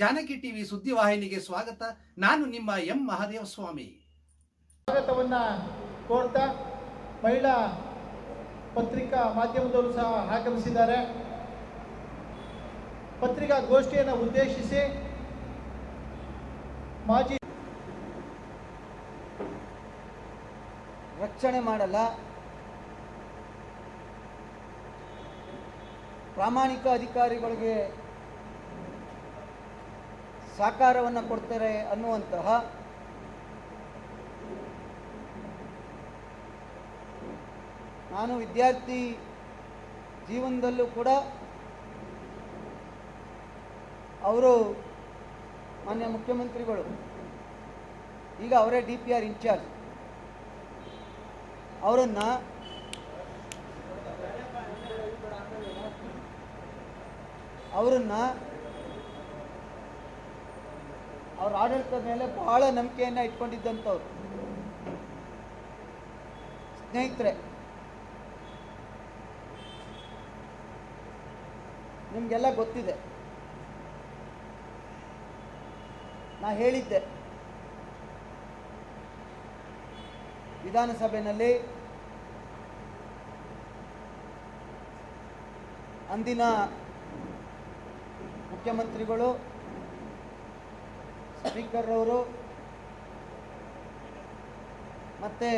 Janaki TV ಸುದ್ದಿವಾಹಿನಿಗೆ ಸ್ವಾಗತ. ನಾನು ನಿಮ್ಮ ಎಂ ಮಹಾದೇವ ಸ್ವಾಮಿ. ಸ್ವಾಗತವನ್ನು ಕೋರ್ತಾ ಮಹಿಳಾ ಪತ್ರಿಕಾ ಮಾಧ್ಯಮದವರು ಸಹ ಆಗಮಿಸಿದ್ದಾರೆ. ಪತ್ರಿಕಾ ಗೋಷ್ಠಿಯನ್ನು ಉದ್ದೇಶಿಸಿ ಮಾಜಿ ರಕ್ಷಣೆ ಮಾಡಲ್ಲ. ಪ್ರಾಮಾಣಿಕ ಅಧಿಕಾರಿಗಳಿಗೆ ಸಹಕಾರವನ್ನು ಕೊಡ್ತಾರೆ ಅನ್ನುವಂತಹ ನಾನು ವಿದ್ಯಾರ್ಥಿ ಜೀವನದಲ್ಲೂ ಕೂಡ ಅವರು ಮಾನ್ಯ ಮುಖ್ಯಮಂತ್ರಿಗಳು, ಈಗ ಅವರೇ ಡಿ ಪಿ ಆರ್ ಇನ್ಚಾರ್ಜ್, ಅವರನ್ನು ಅವರನ್ನು ಅವ್ರ ಆಡಳಿತದ ಮೇಲೆ ಬಹಳ ನಂಬಿಕೆಯನ್ನ ಇಟ್ಕೊಂಡಿದ್ದಂಥವ್ರು. ಸ್ನೇಹಿತರೆ ನಿಮಗೆಲ್ಲ ಗೊತ್ತಿದೆ. ನಾ ಹೇಳಿದ್ದೆ. ವಿಧಾನಸಭೆಯಲ್ಲಿ ಅಂದಿನ ಮುಖ್ಯಮಂತ್ರಿಗಳು ಸ್ಪೀಕರ್ ಅವರು ಮತ್ತೆ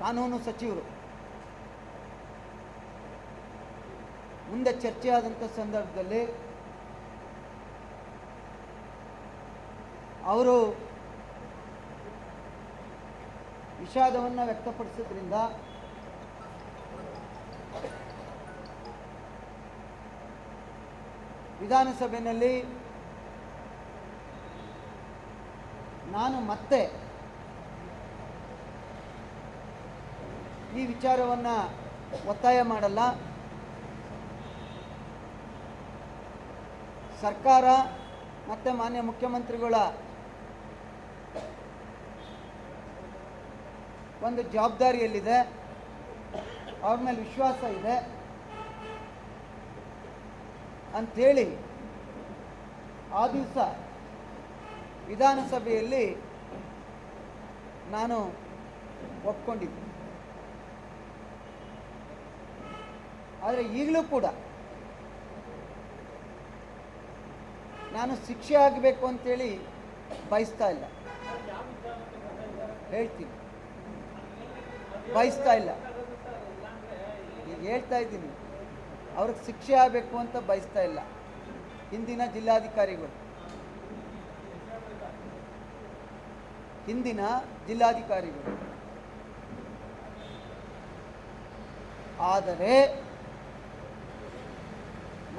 ಕಾನೂನು ಸಚಿವರು. ಮುಂದೆ ಚರ್ಚೆ ಆದಂಥ ಸಂದರ್ಭದಲ್ಲಿ ಅವರು ವಿಷಾದವನ್ನು ವ್ಯಕ್ತಪಡಿಸಿದ್ರಿಂದ ವಿಧಾನಸಭೆಯಲ್ಲಿ ನಾನು ಮತ್ತೆ ಈ ವಿಚಾರವನ್ನು ಒತ್ತಾಯ ಮಾಡಲ್ಲ. ಸರ್ಕಾರ ಮತ್ತು ಮಾನ್ಯ ಮುಖ್ಯಮಂತ್ರಿಗಳ ಒಂದು ಜವಾಬ್ದಾರಿಯಲ್ಲಿದೆ. ಅವ್ರ ಮೇಲೆ ವಿಶ್ವಾಸ ಇದೆ. ಅಂಥೇಳಿ ಆ ದಿವಸ ವಿಧಾನಸಭೆಯಲ್ಲಿ ನಾನು ಒಪ್ಕೊಂಡಿದ್ದೆ. ಆದರೆ ಈಗಲೂ ಕೂಡ ನಾನು ಶಿಕ್ಷೆ ಆಗಬೇಕು ಅಂತೇಳಿ ಬಯಸ್ತಾ ಇಲ್ಲ. ಹೇಳ್ತೀನಿ. ಬಯಸ್ತಾ ಇಲ್ಲ. ಈಗ ಹೇಳ್ತಾ ಇದ್ದೀನಿ. ಅವ್ರಿಗೆ ಶಿಕ್ಷೆ ಆಗಬೇಕು ಅಂತ ಬಯಸ್ತಾ ಇಲ್ಲ. ಹಿಂದಿನ ಜಿಲ್ಲಾಧಿಕಾರಿಗಳು. ಹಿಂದಿನ ಜಿಲ್ಲಾಧಿಕಾರಿಗಳು. ಆದರೆ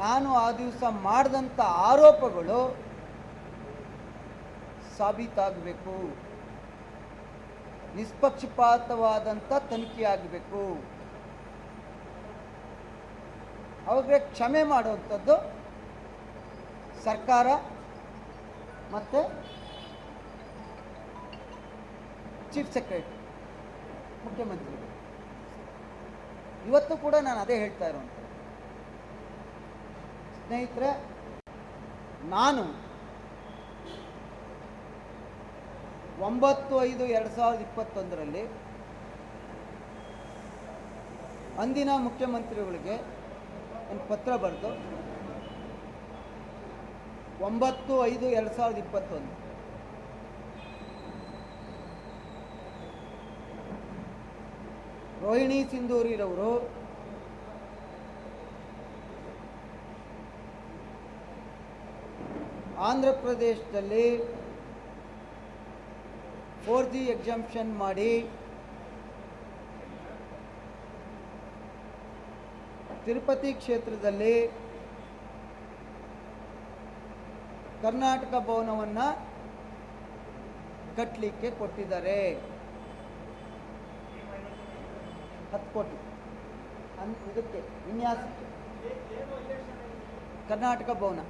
ನಾನು ಆ ದಿವಸ ಮಾಡಿದಂಥ ಆರೋಪಗಳು ಸಾಬೀತಾಗಬೇಕು. ನಿಷ್ಪಕ್ಷಪಾತವಾದಂಥ ತನಿಖೆ ಆಗಬೇಕು ಅವ್ರಿಗೆ ಕ್ಷಮೆ ಮಾಡುವಂಥದ್ದು ಸರ್ಕಾರ ಮತ್ತು ಚೀಫ್ ಸೆಕ್ರೆಟರಿ, ಮುಖ್ಯಮಂತ್ರಿಗಳು. ಇವತ್ತು ಕೂಡ ನಾನು ಅದೇ ಹೇಳ್ತಾ ಇರುವಂಥದ್ದು. ಸ್ನೇಹಿತರೆ, ನಾನು ಒಂಬತ್ತು ಐದು ಎರಡು ಸಾವಿರದ ಇಪ್ಪತ್ತೊಂದರಲ್ಲಿ ಅಂದಿನ ಮುಖ್ಯಮಂತ್ರಿಗಳಿಗೆ ಒಂದು ಪತ್ರ ಬರೆದು ಒಂಬತ್ತು ಐದು ಎರಡು ಸಾವಿರದ ಇಪ್ಪತ್ತೊಂದು. ರೋಹಿಣಿ ಸಿಂಧೂರಿರವರು ಆಂಧ್ರ ಪ್ರದೇಶದಲ್ಲಿ ಫೋರ್ ಜಿ ಎಕ್ಸಾಮ್ಷನ್ ಮಾಡಿ ತಿರುಪತಿ ಕ್ಷೇತ್ರದಲ್ಲಿ ಕರ್ನಾಟಕ ಭವನವನ್ನು ಕಟ್ಟಲಿಕ್ಕೆ ಕೊಟ್ಟಿದ್ದಾರೆ. ಹತ್ತು ಕೋಟಿ. ಅನ್ ಇದಕ್ಕೆ ವಿನ್ಯಾಸಕ್ಕೆ. ಕರ್ನಾಟಕ ಭವನ.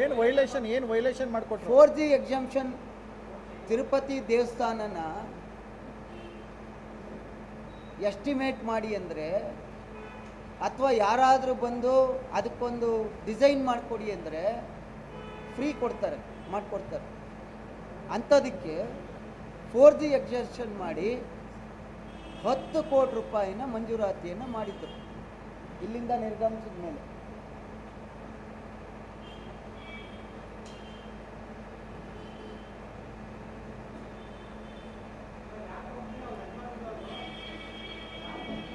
ಏನು ವೈಲೇಷನ್ ಏನು ವೈಲೇಷನ್ ಮಾಡಿಕೊಟ್ರು? ಫೋರ್ ಜಿ ಎಕ್ಸಾಮ್ಷನ್ ತಿರುಪತಿ ದೇವಸ್ಥಾನನ ಎಸ್ಟಿಮೇಟ್ ಮಾಡಿ ಅಂದರೆ, ಅಥವಾ ಯಾರಾದರೂ ಬಂದು ಅದಕ್ಕೊಂದು ಡಿಸೈನ್ ಮಾಡಿಕೊಡಿ ಅಂದರೆ ಫ್ರೀ ಕೊಡ್ತಾರೆ, ಮಾಡಿಕೊಡ್ತಾರೆ. ಅಂಥದಕ್ಕೆ ಫೋರ್ ಜಿ ಎಕ್ಸೆಷನ್ ಮಾಡಿ ಹತ್ತು ಕೋಟಿ ರೂಪಾಯಿನ ಮಂಜೂರಾತಿಯನ್ನು ಮಾಡಿದ್ದರು ಇಲ್ಲಿಂದ ನಿರ್ಗಮಿಸಿದ ಮೇಲೆ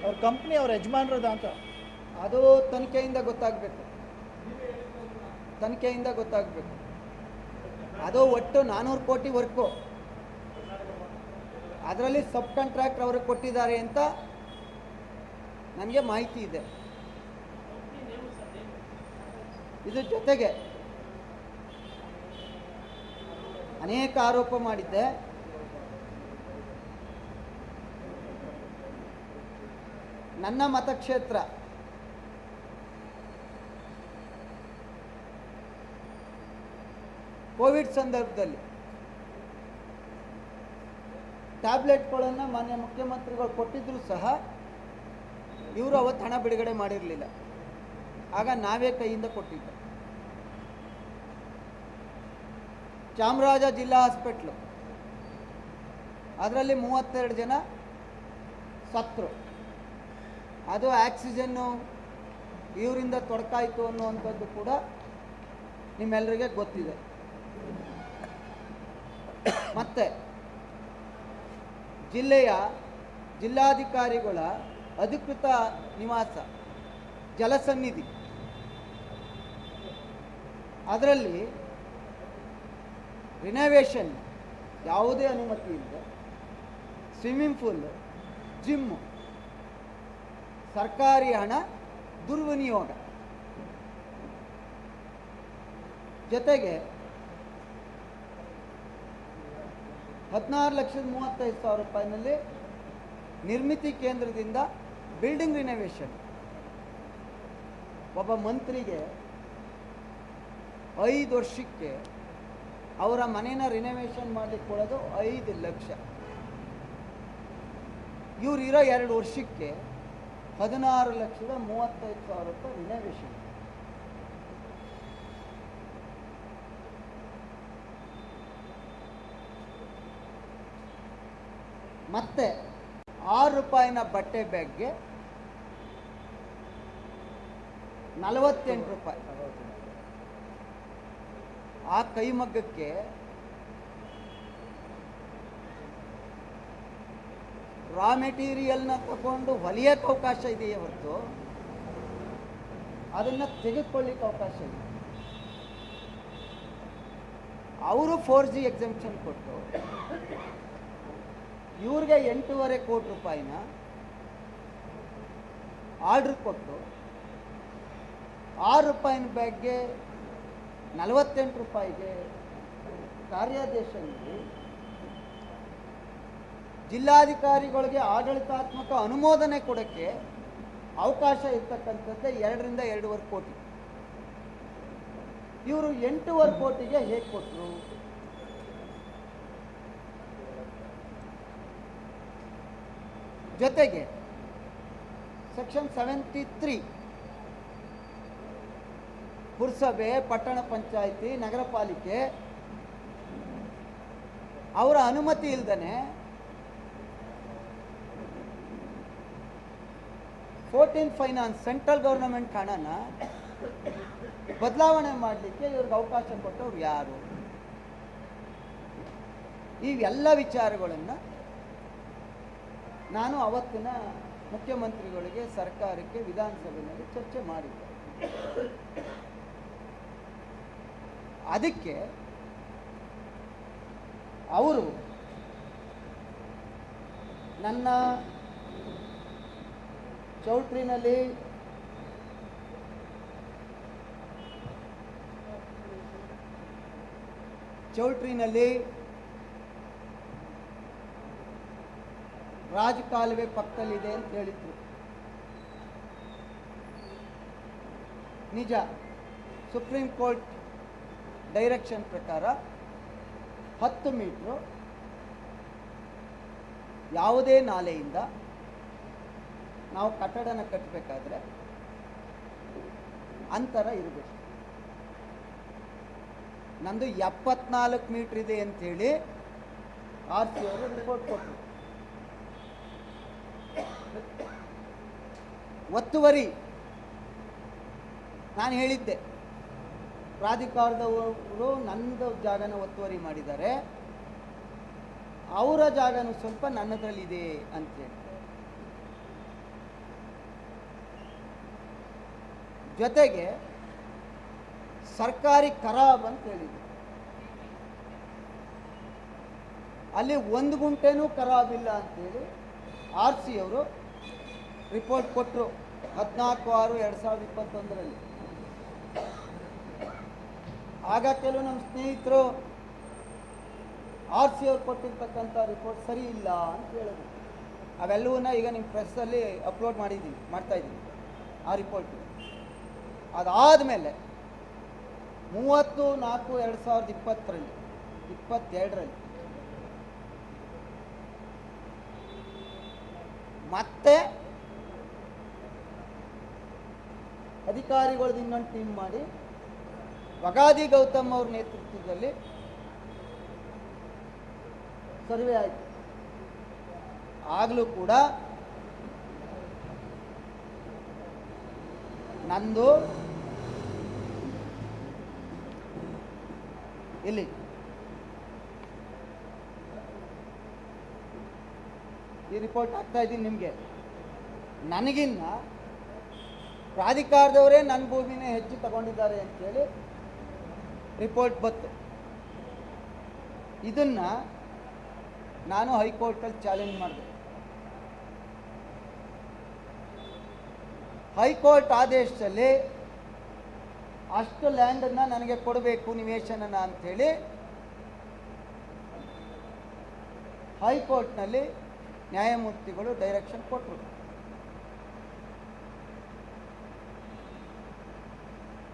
ಅವ್ರ ಕಂಪ್ನಿ ಅವ್ರ ಯಜಮಾನ್ರದ ಅಂತ. ಅದು ತನಿಖೆಯಿಂದ ಗೊತ್ತಾಗಬೇಕು. ತನಿಖೆಯಿಂದ ಗೊತ್ತಾಗಬೇಕು. ಅದು ಒಟ್ಟು ನಾನ್ನೂರು ಕೋಟಿ ವರ್ಕು. ಅದರಲ್ಲಿ ಸಬ್ ಕಾಂಟ್ರಾಕ್ಟರ್ ಅವರು ಕೊಟ್ಟಿದ್ದಾರೆ ಅಂತ ನನಗೆ ಮಾಹಿತಿ ಇದೆ. ಇದು ಜೊತೆಗೆ ಅನೇಕ ಆರೋಪ ಮಾಡಿದ್ದೆ. ನನ್ನ ಮತಕ್ಷೇತ್ರ. ಕೋವಿಡ್ ಸಂದರ್ಭದಲ್ಲಿ ಟ್ಯಾಬ್ಲೆಟ್ಗಳನ್ನು ಮಾನ್ಯ ಮುಖ್ಯಮಂತ್ರಿಗಳು ಕೊಟ್ಟಿದ್ರು ಸಹ ಇವರು ಅವತ್ತು ಹಣ ಬಿಡುಗಡೆ ಮಾಡಿರಲಿಲ್ಲ. ಆಗ ನಾವೇ ಕೈಯಿಂದ ಕೊಟ್ಟಿದ್ದೆ. ಚಾಮರಾಜ ಜಿಲ್ಲಾ ಹಾಸ್ಪಿಟ್ಲು. ಅದರಲ್ಲಿ ಮೂವತ್ತೆರಡು ಜನ ಸತ್ರು. ಅದು ಆಕ್ಸಿಜನ್ನು ಇವರಿಂದ ತೊಡಕಾಯಿತು ಅನ್ನುವಂಥದ್ದು ಕೂಡ ನಿಮ್ಮೆಲ್ಲರಿಗೆ ಗೊತ್ತಿದೆ. ಮತ್ತೆ, ಜಿಲ್ಲೆಯ ಜಿಲ್ಲಾಧಿಕಾರಿಗಳ ಅಧಿಕೃತ ನಿವಾಸ, ಜಲಸನ್ನಿಧಿ. ಅದರಲ್ಲಿ ರಿನೋವೇಷನ್ ಯಾವುದೇ ಅನುಮತಿ ಇಲ್ಲದೆ ಸ್ವಿಮ್ಮಿಂಗ್ ಪೂಲ್ ಜಿಮ್ಮು ಸರ್ಕಾರಿ ಹಣ, ದುರ್ವಿನಿಯೋಗ. ಜೊತೆಗೆ ಹದಿನಾರು ಲಕ್ಷದ ಮೂವತ್ತೈದು ಸಾವಿರ ರೂಪಾಯಿನಲ್ಲಿ ನಿರ್ಮಿತಿ ಕೇಂದ್ರದಿಂದ ಬಿಲ್ಡಿಂಗ್ ರಿನೋವೇಷನ್ ಒಬ್ಬ ಮಂತ್ರಿಗೆ ಐದು ವರ್ಷಕ್ಕೆ ಅವರ ಮನೇನ ರಿನೋವೇಷನ್ ಮಾಡಲಿಕ್ಕೆ ಕೊಡೋದು ಐದು ಲಕ್ಷ. ಇವ್ರು ಇರೋ ಎರಡು ವರ್ಷಕ್ಕೆ ಹದಿನಾರು ಲಕ್ಷದ ಮೂವತ್ತೈದು ಸಾವಿರ ರೂಪಾಯಿ ರಿನೋವೇಷನ್ ಮತ್ತೆ ಆರು ರೂಪಾಯಿನ ಬಟ್ಟೆ ಬ್ಯಾಗ್ಗೆ ನಲವತ್ತೆಂಟು ರೂಪಾಯಿ. ಆ ಕೈಮಗ್ಗಕ್ಕೆ ರಾ ಮೆಟೀರಿಯಲ್ನ ತಗೊಂಡು ಹೊಲಿಯಕ್ಕೆ ಅವಕಾಶ ಇದೆಯೇ ಹೊರತು? ಅದನ್ನು ತೆಗೆದುಕೊಳ್ಳಿಕ್ಕೆ ಅವಕಾಶ ಇದೆ ಅವರು ಫೋರ್ ಜಿ ಎಕ್ಸಿಮಿಷನ್ ಕೊಟ್ಟು ಇವ್ರಿಗೆ ಎಂಟೂವರೆ ಕೋಟಿ ರೂಪಾಯಿನ ಆರ್ಡ್ರ್ ಕೊಟ್ಟು ಆರು ರೂಪಾಯಿನ ಬ್ಯಾಗ್ಗೆ ನಲವತ್ತೆಂಟು ರೂಪಾಯಿಗೆ ಕಾರ್ಯಾದೇಶ ನೀಡಿ ಜಿಲ್ಲಾಧಿಕಾರಿಗಳಿಗೆ ಆಡಳಿತಾತ್ಮಕ ಅನುಮೋದನೆ ಕೊಡೋಕ್ಕೆ ಅವಕಾಶ ಇರ್ತಕ್ಕಂಥದ್ದೇ ಎರಡರಿಂದ ಎರಡೂವರೆ ಕೋಟಿ. ಇವರು ಎಂಟೂವರೆ ಕೋಟಿಗೆ ಹೇಗೆ ಕೊಟ್ಟರು ಜೊತೆಗೆ ಸೆಕ್ಷನ್ ಸೆವೆಂಟಿ ತ್ರೀ ಪುರಸಭೆ, ಪಟ್ಟಣ ಪಂಚಾಯಿತಿ ನಗರ ಪಾಲಿಕೆ ಅವರ ಅನುಮತಿ ಇಲ್ದೇ ಫೋರ್ಟೀನ್ ಫೈನಾನ್ಸ್ ಸೆಂಟ್ರಲ್ ಗೌರ್ನಮೆಂಟ್ ಹಣನ ಬದಲಾವಣೆ ಮಾಡಲಿಕ್ಕೆ ಇವ್ರಿಗೆ ಅವಕಾಶ ಕೊಟ್ಟವ್ರು ಯಾರು? ಇವೆಲ್ಲ ವಿಚಾರಗಳನ್ನು ನಾನು ಅವತ್ತಿನ ಮುಖ್ಯಮಂತ್ರಿಗಳಿಗೆ ಸರ್ಕಾರಕ್ಕೆ ವಿಧಾನಸಭೆಯಲ್ಲಿ ಚರ್ಚೆ ಮಾಡಿದ್ದೆ. ಅದಕ್ಕೆ ಅವರು ನನ್ನ ಚೌಟ್ರಿನಲ್ಲಿ ಚೌಟ್ರಿನಲ್ಲಿ ರಾಜಕಾಲುವೆ ಪಕ್ಕದಲ್ಲಿದೆ ಅಂತ ಹೇಳಿದ್ರು. ನಿಜ, ಸುಪ್ರೀಂ ಕೋರ್ಟ್ ಡೈರೆಕ್ಷನ್ ಪ್ರಕಾರ ಹತ್ತು ಮೀಟ್ರು ಯಾವುದೇ ನಾಲೆಯಿಂದ ನಾವು ಕಟ್ಟಡನ ಕಟ್ಟಬೇಕಾದ್ರೆ ಅಂತರ ಇರಬೇಕು. ನಂದು ಎಪ್ಪತ್ನಾಲ್ಕು ಮೀಟರ್ ಇದೆ ಅಂತೇಳಿ ಆರ್ ಸಿ ಅವರು ರಿಪೋರ್ಟ್ ಕೊಟ್ಟರು ಒತ್ತುವರಿ. ನಾನು ಹೇಳಿದ್ದೆ. ಪ್ರಾಧಿಕಾರದವರು ನಂದು ಜಾಗನ ಒತ್ತುವರಿ ಮಾಡಿದ್ದಾರೆ. ಅವರ ಜಾಗನೂ ಸ್ವಲ್ಪ ನನ್ನದ್ರಲ್ಲಿದೆ ಅಂತೇಳಿ. ಜೊತೆಗೆ ಸರ್ಕಾರಿ ಖರಾಬ್ ಅಂತ ಹೇಳಿದ್ರು. ಅಲ್ಲಿ ಒಂದು ಗುಂಟೆನೂ ಖರಾಬ್ ಇಲ್ಲ ಅಂತೇಳಿ ಆರ್ ಸಿ ಅವರು ರಿಪೋರ್ಟ್ ಕೊಟ್ಟರು ಹದಿನಾಲ್ಕು ಆರು ಎರಡು ಸಾವಿರದ ಇಪ್ಪತ್ತೊಂದರಲ್ಲಿ. ಆಗ ಕೆಲವು ನಮ್ಮ ಸ್ನೇಹಿತರು ಆರ್ ಸಿ ಅವ್ರು ಕೊಟ್ಟಿರ್ತಕ್ಕಂಥ ರಿಪೋರ್ಟ್ ಸರಿ ಇಲ್ಲ ಅಂತ ಹೇಳಿದ್ರು. ಅವೆಲ್ಲವನ್ನ ಈಗ ನಿಮ್ಮ ಪ್ರೆಸ್ಸಲ್ಲಿ ಅಪ್ಲೋಡ್ ಮಾಡಿದ್ದೀನಿ, ಮಾಡ್ತಾ ಇದ್ದೀನಿ ಆ ರಿಪೋರ್ಟ್. ಅದಾದಮೇಲೆ ಮೂವತ್ತು, ನಾಲ್ಕು, ಎರಡು ಸಾವಿರದ ಇಪ್ಪತ್ತರಲ್ಲಿ, ಇಪ್ಪತ್ತೆರಡರಲ್ಲಿ ಮತ್ತೆ ಅಧಿಕಾರಿಗಳದ್ದು ಇನ್ನೊಂದು ಟೀಮ್ ಮಾಡಿ ಬಗಾದಿ ಗೌತಮ್ ಅವ್ರ ನೇತೃತ್ವದಲ್ಲಿ ಸರ್ವೆ ಆಯಿತು. ಆಗಲೂ ಕೂಡ ನಂದು ಇಲ್ಲಿ ಈ ರಿಪೋರ್ಟ್ ಆಗ್ತಾ ಇದ್ದೀನಿ ನಿಮಗೆ. ನನಗಿನ್ನ ಪ್ರಾಧಿಕಾರದವರೇ ನನ್ನ ಭೂಮಿನೇ ಹೆಚ್ಚು ತಗೊಂಡಿದ್ದಾರೆ ಅಂತೇಳಿ ರಿಪೋರ್ಟ್ ಬಂತು. ಇದನ್ನ ನಾನು ಹೈಕೋರ್ಟಲ್ಲಿ ಚಾಲೆಂಜ್ ಮಾಡಿದೆ. ಹೈಕೋರ್ಟ್ ಆದೇಶದಲ್ಲಿ ಅಷ್ಟು ಲ್ಯಾಂಡನ್ನು ನನಗೆ ಕೊಡಬೇಕು ನಿವೇಶನನ ಅಂಥೇಳಿ ಹೈಕೋರ್ಟ್ನಲ್ಲಿ ನ್ಯಾಯಮೂರ್ತಿಗಳು ಡೈರೆಕ್ಷನ್ ಕೊಟ್ಟರು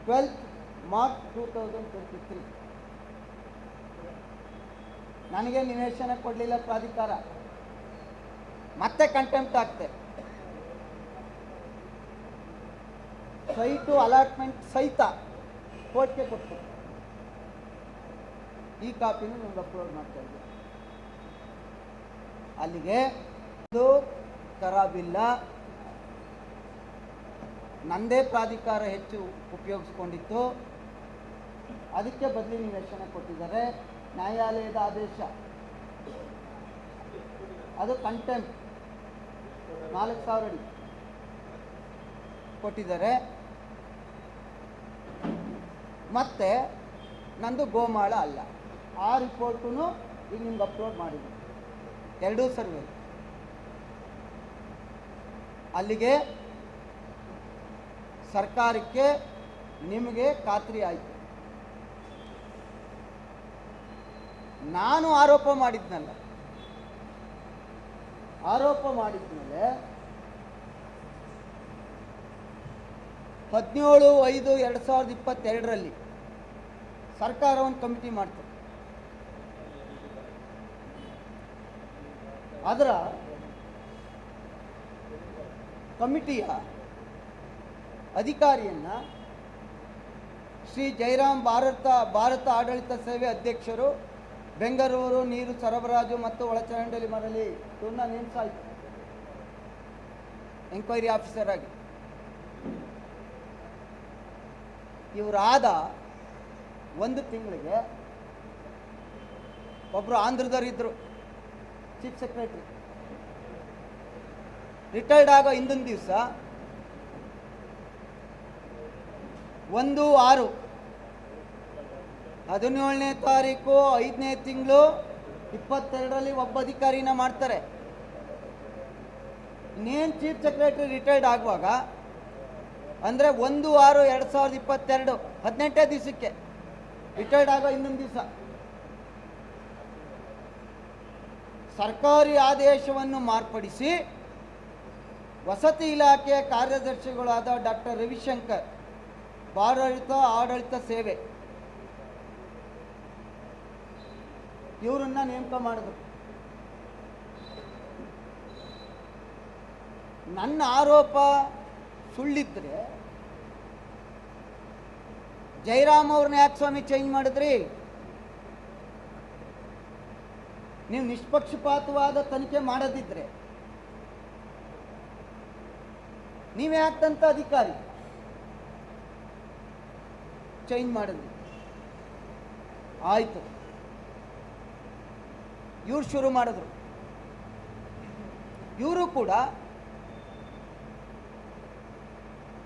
twelfth March two thousand twenty three ನನಗೆ ನಿವೇಶನ ಕೊಡಲಿಲ್ಲ ಪ್ರಾಧಿಕಾರ. ಮತ್ತೆ ಕಂಟೆಂಪ್ಟ್ ಆಗ್ತೆ. ಸೈಟು ಅಲಾಟ್ಮೆಂಟ್ ಸಹಿತ ಕೋರ್ಟ್ಗೆ ಕೊಟ್ಟು ಈ ಕಾಪಿನೂ ನಿಮ್ಗೆ ಅಪ್ಲೋಡ್ ಮಾಡ್ತಾ ಇದ್ದೆ. ಅಲ್ಲಿಗೆ ಇದು ಖರಾಬಿಲ್ಲ ನಂದೇ ಪ್ರಾಧಿಕಾರ ಹೆಚ್ಚು ಉಪಯೋಗಿಸ್ಕೊಂಡಿತ್ತು. ಅದಕ್ಕೆ ಬದಲಿ ನಿವೇಶನ ಕೊಟ್ಟಿದ್ದಾರೆ. ನ್ಯಾಯಾಲಯದ ಆದೇಶ. ಅದು ಕಂಟೆಂಟ್ ನಾಲ್ಕು ಸಾವಿರ ಕೊಟ್ಟಿದ್ದಾರೆ. ಮತ್ತೆ ನಂದು ಗೋಮಾಳ ಅಲ್ಲ. ಆ ರಿಪೋರ್ಟು ಈಗ ನಿಮ್ಗೆ ಅಪ್ಲೋಡ್ ಮಾಡಿದ್ದೀನಿ ಎರಡೂ ಸರ್ವೆ. ಅಲ್ಲಿಗೆ ಸರ್ಕಾರಕ್ಕೆ ನಿಮಗೆ ಖಾತ್ರಿ ಆಯಿತು. ನಾನು ಆರೋಪ ಮಾಡಿದ್ನಲ್ಲ. ಆರೋಪ ಮಾಡಿದ್ಮೇಲೆ ಹದಿನೇಳು ಐದು ಎರಡು ಸಾವಿರದ ಇಪ್ಪತ್ತೆರಡರಲ್ಲಿ ಸರ್ಕಾರ ಒಂದು ಕಮಿಟಿ ಮಾಡ್ತಾರೆ ಅದರ ಕಮಿಟಿಯ ಅಧಿಕಾರಿಯನ್ನ ಶ್ರೀ ಜೈರಾಮ್ ಭಾರತ ಭಾರತ ಆಡಳಿತ ಸೇವೆ ಅಧ್ಯಕ್ಷರು ಬೆಂಗಳೂರು, ನೀರು ಸರಬರಾಜು ಮತ್ತು ಒಳಚರಂಡಲಿ ಮರಳಿ ಇವ್ರನ್ನ ನೇಮಿಸಾಯ್ತು. ಎಂಕ್ವೈರಿ ಆಫೀಸರ್ ಆಗಿ. ಇವರಾದ ಒಂದು ತಿಂಗಳಿಗೆ ಒಬ್ಬರು ಆಂಧ್ರದವರಿದ್ದರು ಚೀಫ್ ಸೆಕ್ರೆಟ್ರಿ ರಿಟೈರ್ಡ್ ಆಗೋ ಹಿಂದಿನ ದಿವಸ ಒಂದು, ಆರು. ಹದಿನೇಳನೇ ತಾರೀಕು, ಐದನೇ ತಿಂಗಳು, ಇಪ್ಪತ್ತೆರಡರಲ್ಲಿ ಒಬ್ಬ ಅಧಿಕಾರಿನ ಮಾಡ್ತಾರೆ. ಇನ್ನೇನು ಚೀಫ್ ಸೆಕ್ರೆಟರಿ ರಿಟೈರ್ಡ್ ಆಗುವಾಗ, ಅಂದರೆ ಒಂದು, ಆರು, ಎರಡು ಸಾವಿರದ ಇಪ್ಪತ್ತೆರಡು, ಹದಿನೆಂಟನೇ ದಿವಸಕ್ಕೆ. ರಿಟೈರ್ಡ್ ಆಗೋ ಇನ್ನೊಂದು ದಿವಸ. ಸರ್ಕಾರಿ ಆದೇಶವನ್ನು ಮಾರ್ಪಡಿಸಿ ವಸತಿ ಇಲಾಖೆಯ ಕಾರ್ಯದರ್ಶಿಗಳಾದ ಡಾಕ್ಟರ್ ರವಿಶಂಕರ್ ಭಾರಾಡಳಿತ ಆಡಳಿತ ಸೇವೆ. ಇವರನ್ನ ನೇಮಕ ಮಾಡಿದ್ರು. ನನ್ನ ಆರೋಪ ಸುಳ್ಳಿದ್ರೆ ಜಯರಾಮ್ ಅವ್ರನ್ನ ಯಾಕೆ ಸ್ವಾಮಿ ಚೇಂಜ್ ಮಾಡಿದ್ರಿ? ನೀವು ನಿಷ್ಪಕ್ಷಪಾತವಾದ ತನಿಖೆ ಮಾಡದಿದ್ರೆ. ನೀವೇ ಆಗ್ತಂತ ಅಧಿಕಾರಿ? ಚೇಂಜ್ ಮಾಡಿದ್ರಿ. ಆಯ್ತು. ಇವ್ರು ಶುರು ಮಾಡಿದ್ರು. ಇವರು ಕೂಡ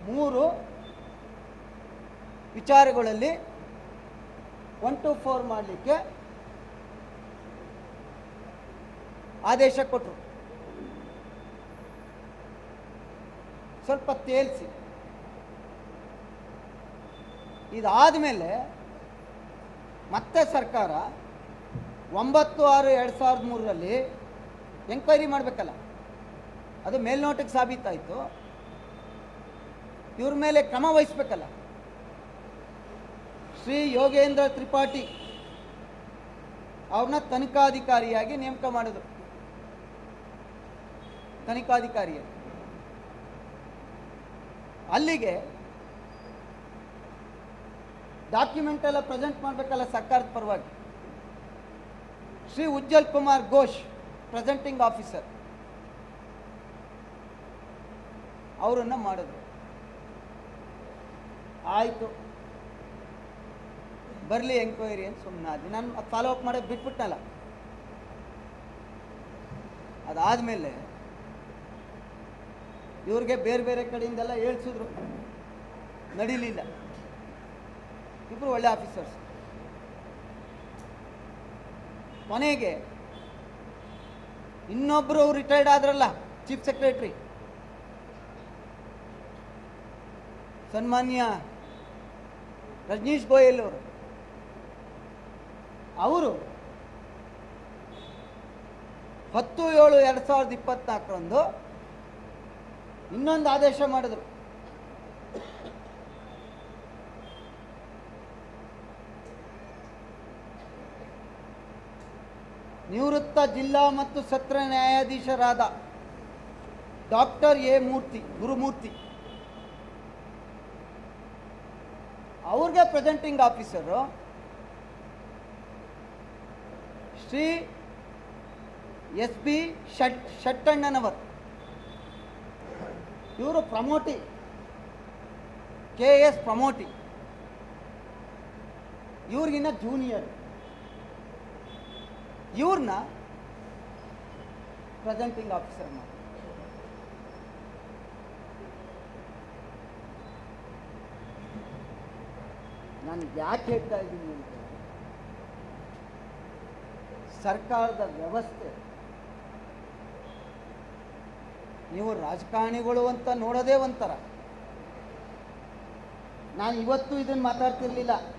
ಮೂರು ವಿಚಾರಗಳಲ್ಲಿ ಒನ್ ಟು ಫೋರ್ ಮಾಡಲಿಕ್ಕೆ ಆದೇಶ ಕೊಟ್ಟರು ಸ್ವಲ್ಪ ತೇಲ್ಸಿ. ಇದಾದ ಮೇಲೆ ಮತ್ತೆ ಸರ್ಕಾರ ಒಂಬತ್ತು ಆರು ಎರಡು ಸಾವಿರದ ಮೂರರಲ್ಲಿ ಎಂಕ್ವೈರಿ ಮಾಡಬೇಕಲ್ಲ. ಅದು ಮೇಲ್ನೋಟಕ್ಕೆ ಸಾಬೀತಾಯಿತು. ಇವ್ರ ಮೇಲೆ ಕ್ರಮ ವಹಿಸ್ಬೇಕಲ್ಲ. ಶ್ರೀ ಯೋಗೇಂದ್ರ ತ್ರಿಪಾಠಿ ಅವ್ರನ್ನ ತನಿಖಾಧಿಕಾರಿಯಾಗಿ ನೇಮಕ ಮಾಡಿದ್ರು. ತನಿಖಾಧಿಕಾರಿಯ ಅಲ್ಲಿಗೆ ಡಾಕ್ಯುಮೆಂಟ್ ಎಲ್ಲ ಪ್ರೆಸೆಂಟ್ ಮಾಡಬೇಕಲ್ಲ ಸರ್ಕಾರದ ಪರವಾಗಿ. ಶ್ರೀ ಉಜ್ಜಲ್ ಕುಮಾರ್ ಘೋಷ್ ಪ್ರೆಸೆಂಟಿಂಗ್ ಆಫೀಸರ್ ಅವರನ್ನ ಮಾಡಿದ್ರು. ಆಯಿತು. ಬರಲಿ ಎಂಕ್ವೈರಿ ಅಂತ ಸುಮ್ಮನೆ ನಾನು ಫಾಲೋ ಅಪ್ ಮಾಡೋದು ಬಿಟ್ಬಿಟ್ನಲ್ಲ. ಅದಾದಮೇಲೆ ಇವ್ರಿಗೆ ಬೇರೆ ಬೇರೆ ಕಡೆಯಿಂದೆಲ್ಲ ಹೇಳ್ಸಿದ್ರು. ನಡೀಲಿಲ್ಲ. ಇಬ್ಬರು ಒಳ್ಳೆ ಆಫೀಸರ್ಸ್ ಕೊನೆಗೆ ಇನ್ನೊಬ್ಬರು ರಿಟೈರ್ಡ್ ಆದ್ರಲ್ಲ ಚೀಫ್ ಸೆಕ್ರೆಟರಿ ಸನ್ಮಾನ್ಯ ರಜನೀಶ್ ಗೋಯಲ್ ಅವರು. ಅವರು ಹತ್ತು ಏಳು ಎರಡು ಸಾವಿರದ ಇಪ್ಪತ್ನಾಲ್ಕರಂದು ಇನ್ನೊಂದು ಆದೇಶ ಮಾಡಿದ್ರು. ನಿವೃತ್ತ ಜಿಲ್ಲಾ ಮತ್ತು ಸತ್ರ ನ್ಯಾಯಾಧೀಶರಾದ ಡಾಕ್ಟರ್ ಎ ಮೂರ್ತಿ, ಗುರುಮೂರ್ತಿ. ಅವ್ರಿಗೆ presenting officer Shri S B shut Shattannanavar. ಇವರು ಪ್ರಮೋಟಿ, ಕೆ ಎಸ್ ಪ್ರಮೋಟಿ. ಇವ್ರಿಗಿನ್ನ ಜೂನಿಯರ್ ಇವ್ರನ್ನ ಪ್ರೆಸೆಂಟಿಂಗ್ ಆಫೀಸರ್ ಮಾಡಿ. ನಾನು ಯಾಕೆ ಹೇಳ್ತಾ ಇದ್ದೀನಿ ಅಂತ ಸರ್ಕಾರದ ವ್ಯವಸ್ಥೆ. ನೀವು ರಾಜಕಾರಣಿಗಳು ಅಂತ ನೋಡೋದೇ ಒಂಥರ. ನಾನು ಇವತ್ತು ಇದನ್ನು ಮಾತಾಡ್ತಿರ್ಲಿಲ್ಲ.